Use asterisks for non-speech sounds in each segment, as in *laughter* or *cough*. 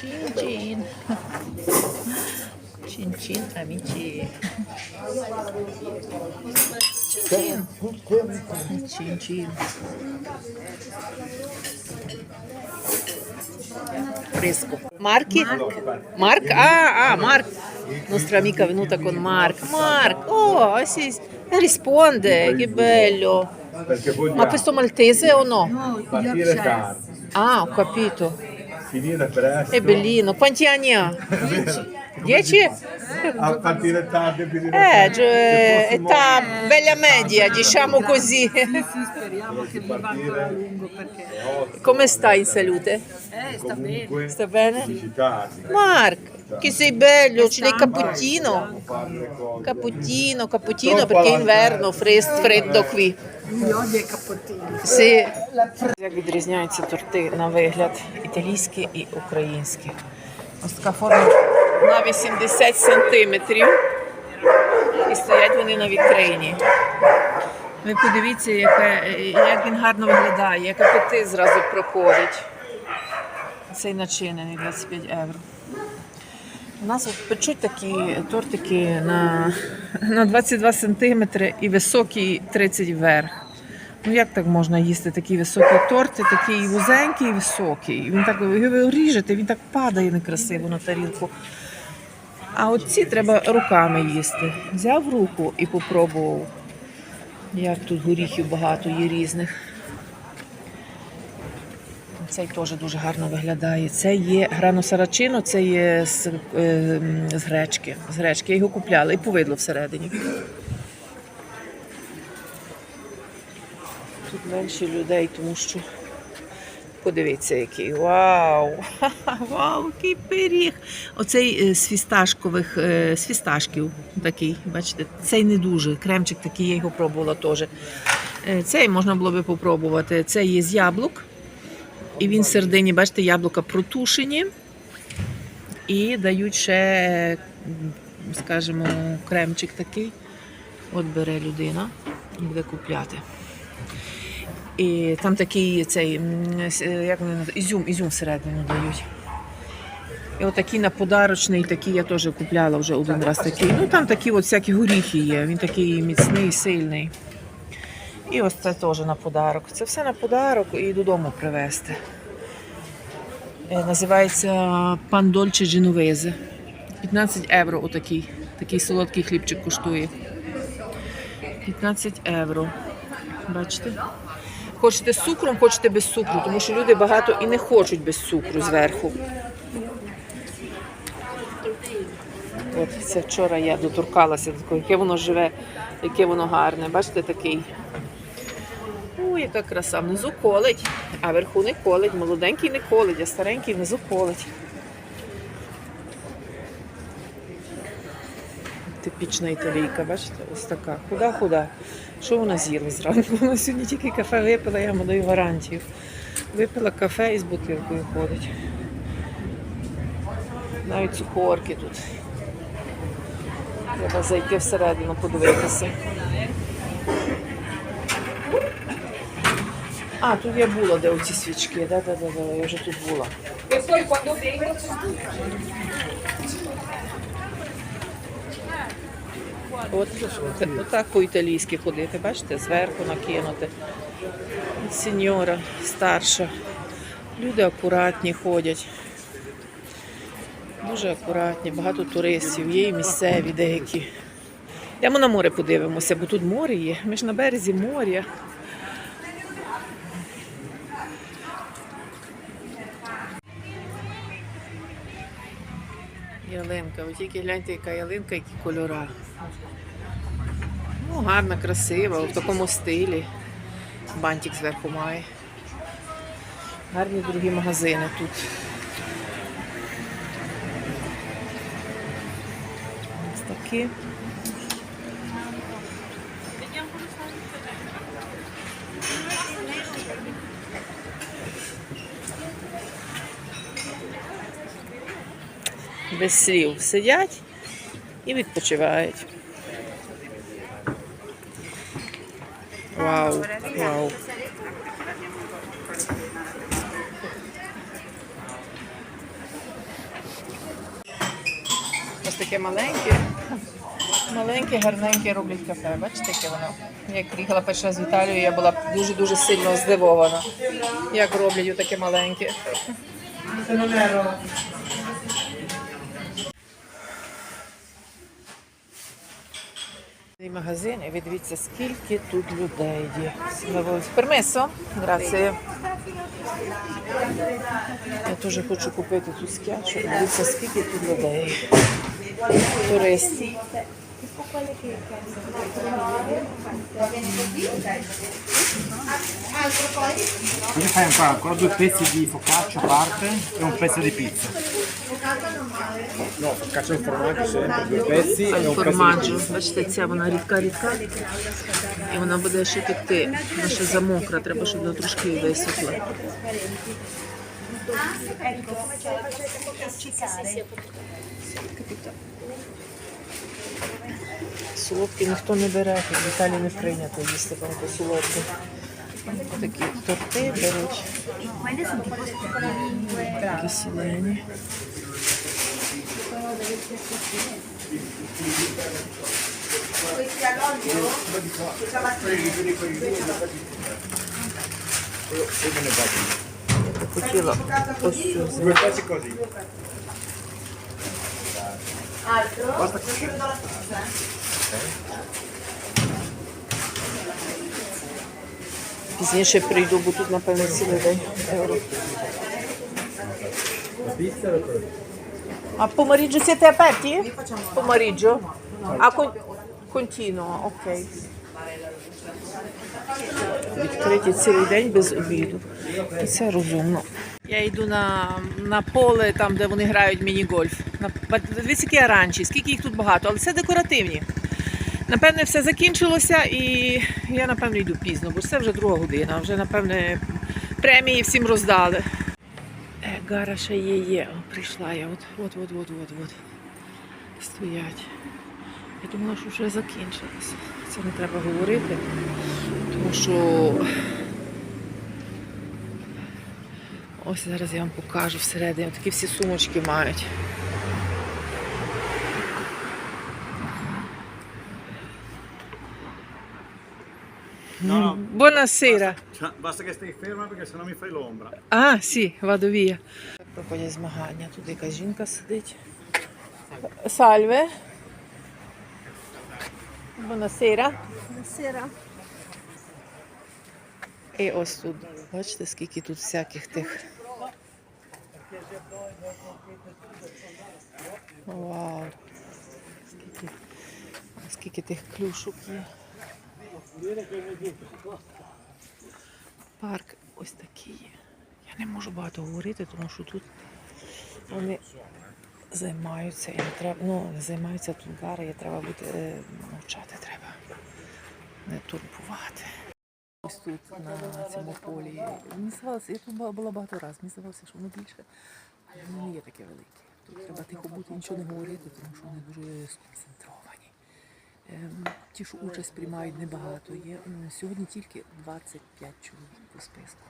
Cin cin. Cin cin amici. Cin cin. Cin cin. Fresco. Marchi? Mark. Ah, ah, Mark. Nostra amica è venuta con Mark. Mark, oh, eh, si eh, risponde, che bello. Ma questo maltese o no? No, Yorkshire. Ah, ho capito finire presto. È bellino. Quanti anni ha? Dieci. Dieci? A partire tardi, finire eh, cioè, età bella media, diciamo così. Speriamo che viva ancora a lungo. Perché... Come stai in salute? Eh, sta bene. Sta bene? Marco, che sei bello, ci dai cappuccino. Cappuccino, cappuccino, perché è inverno, freddo eh. qui. Як відрізняються торти на вигляд італійські і українські. Ось така форма на 80 сантиметрів. І стоять вони на вітрині. Ви подивіться, яке, як він гарно виглядає, як апетит зразу проходить. Цей начинений 25 євро. У нас от печуть такі тортики на, на 22 сантиметри і високий 30 вверх. Ну як так можна їсти такі високі торти, такий вузенький і високий. Він так його ріжете, він так падає некрасиво на тарілку. А от ці треба руками їсти. Взяв руку і попробував. Як тут горіхів багато є різних. Цей теж дуже гарно виглядає. Це є грано сарачино, це є з, е, з гречки. З гречки. Я його купляла і повидло всередині. Тут менше людей, тому що подивіться, який. Вау! *laughs* Вау, який пиріг! Оцей е, з фісташкових, е, з фісташків такий, бачите, цей не дуже. Кремчик такий, я його пробувала теж. Е, Цей можна було би попробувати. Це є з яблук. І він всередині, бачите, яблука протушені. І дають ще, скажімо, кремчик такий. От бере людина і буде купляти. І там такий цей, як вони називають, ізюм, ізюм всередину дають. І отакий на подарочний, такий я теж купляла вже один раз такий. Ну там такі от всякі горіхи є. Він такий міцний, сильний. І ось це теж на подарок. Це все на подарок і додому привезти. Е, Називається пан Дольче Дженовезе. 15 євро отакий. Такий солодкий хлібчик коштує. 15 євро. Бачите? Хочете з цукром, хочете без цукру, тому що люди багато і не хочуть без цукру зверху. От це вчора я доторкалася до яке воно живе, яке воно гарне. Бачите, такий. Яка краса. Внизу колить, а вверху не колить. Молоденький не колить, а старенький внизу колить. Типічна італійка, бачите, ось така. Худа-худа. Що вона з'їла зранку? Вона сьогодні тільки кафе випила, я даю гарантію. Випила кафе і з бутилкою ходить. Навіть цукорки тут. Треба зайти всередину, подивитися. А, тут я була, де оці свічки. Да, да, да, да, я вже тут була. От, отак по-італійськи ходити, бачите, зверху накинути. Сеньора старша. Люди акуратні ходять. Дуже акуратні, багато туристів, є і місцеві деякі. Йдемо на море подивимося, бо тут море є. Ми ж на березі моря. Ялинка, ви тільки гляньте, яка ялинка, які кольора. Ну, гарна, красива, в такому стилі. Бантик зверху має. Гарні другі магазини тут. Ось такі. Без слів сидять і відпочивають. Вау, вау. таке маленьке. Маленьке, гарненьке роблять кафе. Бачите, яке воно. Як приїхала перший раз в Італію, я була дуже-дуже сильно здивована, як роблять таке маленьке. Цей магазин, і ви дивіться, скільки тут людей є. Пермесо? Грація. Я теж хочу купити ту скячу. Дивіться, скільки тут людей. Туристів. Cosa fai ancora? Due pezzi di focaccia a parte e un pezzo di pizza. No, focaccia al formaggio sempre, due pezzi e un pezzo Формаджо. Бачите, ця вона рідка-рідка. І вона буде ще текти. Вона ще замокра, треба, щоб вона трошки висохла. Солодкі ніхто не бере, тут в Італії не прийнято їсти багато солодкі. Такі торти беруть. Такі сілені. Хотіла ось цю взяти. Due pezzi così. Пізніше прийду, бо тут, напевно, цілий день євро. А помаріджо siete aperti? Помаріджо. А кон... контіно, окей. Відкриті цілий день без обіду. І це розумно. Я йду на, на поле, там, де вони грають міні-гольф. На, дивіться, які оранжі, скільки їх тут багато, але це декоративні. Напевне, все закінчилося і я, напевно, йду пізно, бо це вже друга година. Вже, напевне, премії всім роздали. Гара ще є, є. Прийшла я. От, от, от, от, от, от. Стоять. Я думала, що вже закінчилося. Це не треба говорити, тому що ось зараз я вам покажу всередині. Такі всі сумочки мають. Buonasera. Cioè, Basta che stai ferma perché sennò mi fai l'ombra. А, сі, ваду вія. Проходять змагання. Тут якась жінка сидить. Сальве. Buonasera. Sera. І ось тут, бачите, скільки тут всяких тих. Вау. Скільки, скільки тих клюшок є. Парк ось такий. Я не можу багато говорити, тому що тут вони займаються і треба. Ну, займаються тут гари, і треба бути е, мовчати треба. Не турбувати. Ось тут на цьому полі. Мені здавалося, я тут була багато разів. Мені здавалося, що воно більше. але Воно не є таке велике. Тут треба тихо бути, нічого не говорити, тому що вони дуже сконцентровані. Ем, Ті, що участь приймають небагато. Є сьогодні тільки 25 чоловік по списку.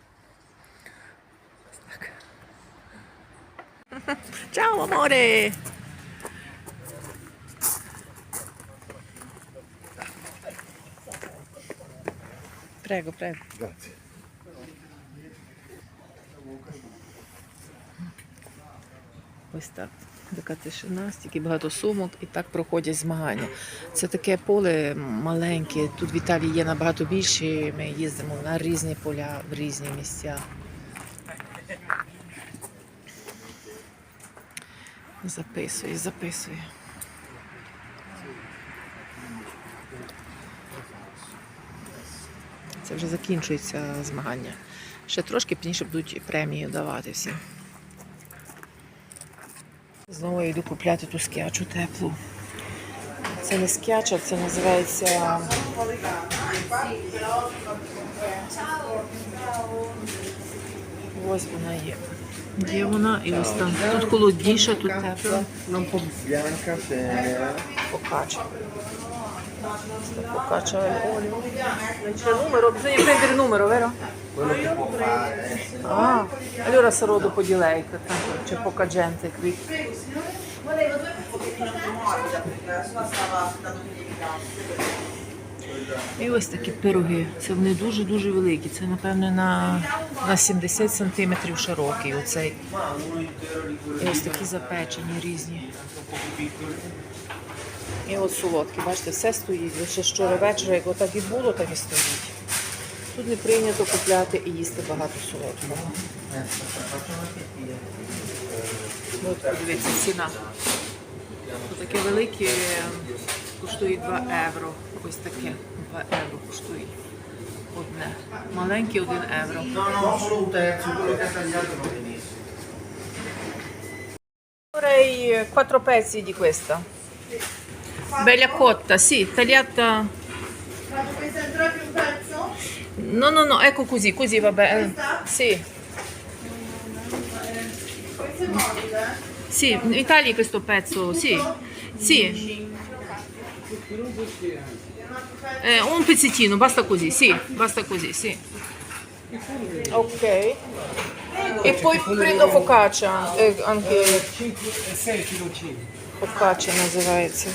Так. *laughs* Чао, аморе! Прего, прего. Grazie. Ось так. Така тишина, стільки багато сумок, і так проходять змагання. Це таке поле маленьке. Тут в Італії є набагато більше. Ми їздимо на різні поля, в різні місця. Записує, записує. Це вже закінчується змагання. Ще трошки пізніше будуть премії давати всім. Знову йду купляти ту скячу теплу. Це не скяча, це називається. Ось вона є. Є вона і ось там. Тут холодніше, тут тепло. Un bisogna prendere il numero, vero? Quello che può fare... Ah, allora sarò dopo di lei, che tanto c'è poca gente qui. І ось такі пироги. Це вони дуже-дуже великі. Це, напевне, на, на 70 сантиметрів широкий. Оцей. І ось такі запечені різні. І от солодкі, бачите, все стоїть. Лише щовечора, як отак і було, так і стоїть. Тут не прийнято купляти і їсти багато солодкого. От подивіться, ціна. Таке велике коштує 2 євро. Ось таке 2 євро коштує. Одне. Маленьке 1 євро. Vorrei quattro pezzi di questa. Bella cotta, sì, tagliata. No, no, no, ecco così, così vabbè. eh, Sì. Sì, mi tagli questo pezzo, sì. Sì. Eh, un pezzettino, basta così, sì, basta così, sì. Ok. E poi prendo focaccia, eh, anche 6 kg Фокача називається.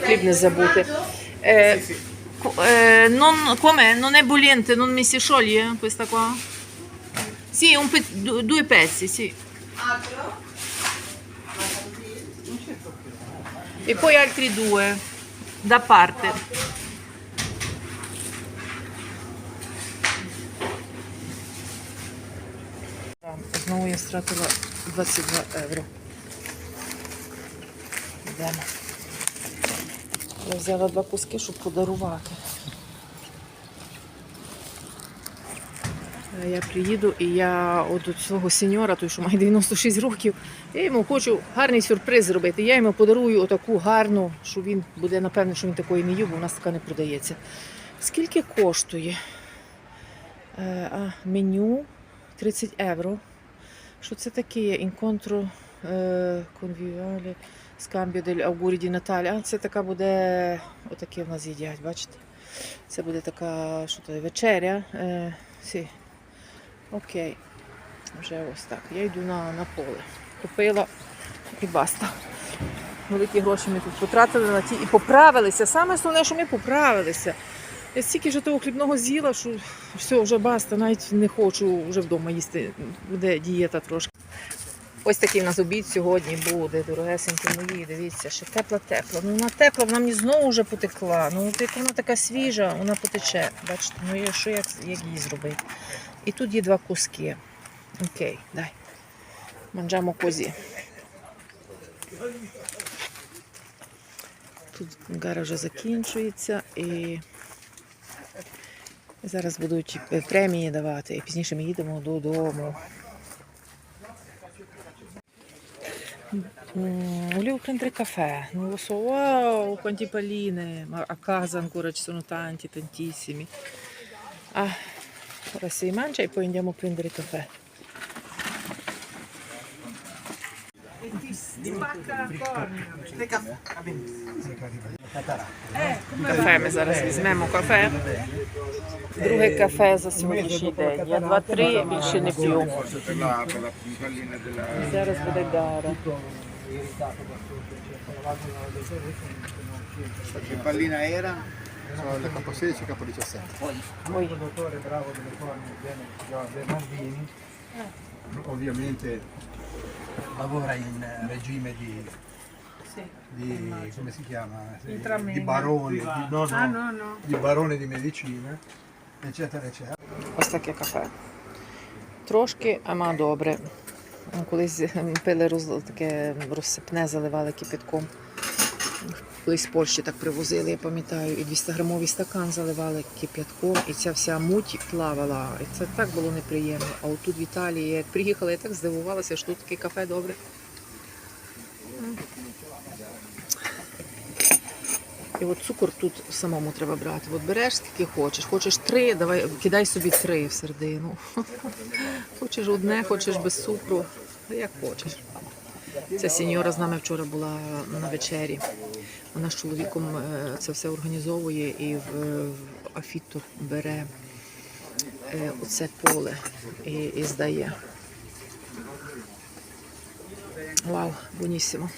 Хліб не забути. Е, е, non, com'è? Non è bollente, non mi si scioglie questa qua? Sì, un pe- du- due pezzi, sì. E poi altri due da parte. Знову я стратила 22 євро. Йдемо. Я взяла два куски, щоб подарувати. Я приїду і я до цього сеньора, той, що має 96 років, я йому хочу гарний сюрприз зробити. Я йому подарую отаку гарну, що він буде, напевно, що він такої не їв, бо у нас така не продається. Скільки коштує? Е, а, меню 30 євро. Що це таке? Інконтро конвівалі, скамбіо дель аугурі ді Наталі. А це така буде, отаке в нас їдять, бачите? Це буде така, що то, вечеря. Е, сі. Окей. Вже ось так. Я йду на, на поле. Купила і баста. Великі гроші ми тут потратили на ті і поправилися. Саме основне, що ми поправилися. Я стільки вже того хлібного з'їла, що все, вже баста, навіть не хочу вже вдома їсти. Буде дієта трошки. Ось такий в нас обід сьогодні буде, дорогесенькі мої. Дивіться, ще тепла-тепла. Ну вона тепла, вона мені знову вже потекла. Ну як вона така свіжа, вона потече. Бачите, ну що як, як її зробити? І тут є два куски. Окей, дай. Манджамо козі. Тут гара вже закінчується і зараз будуть премії давати, і пізніше ми їдемо додому. Mm, volevo prendere caffè, non lo so, wow, quanti palline, ma a casa ancora ci sono tanti, tantissimi. Ah, ora si mangia e poi andiamo a prendere caffè. Кафе ми зараз візьмемо кафе. Друге кафе за сьогоднішній день. Я два-три більше не п'ю. Зараз буде гара. Che pallina era? Sono il capo 16 e capo 17. Ой, dottore bravo delle forme Bernardini ovviamente lavora in eh, regime di, di come si chiama? Di, Intrameno. di barone, di, no, no, Ah, no, no. di barone di medicina, eccetera, eccetera. ось таке кафе. Трошки, ама добре. Колись пили роз, таке розсипне, заливали кипятком. Колись в Польщі так привозили, я пам'ятаю, і 200-грамовий стакан заливали кип'ятком, і ця вся муть плавала. І це так було неприємно. А отут в Італії, як приїхала, я так здивувалася, що тут таке кафе добре. І от цукор тут самому треба брати. От береш скільки хочеш. Хочеш три, давай кидай собі три в середину. *laughs* Хочеш одне, хочеш без цукру, як хочеш. Ця сеньора з нами вчора була на вечері. Вона з чоловіком е, це все організовує і в, в Афіто бере е, оце поле і, і здає. Вау, бонісімо.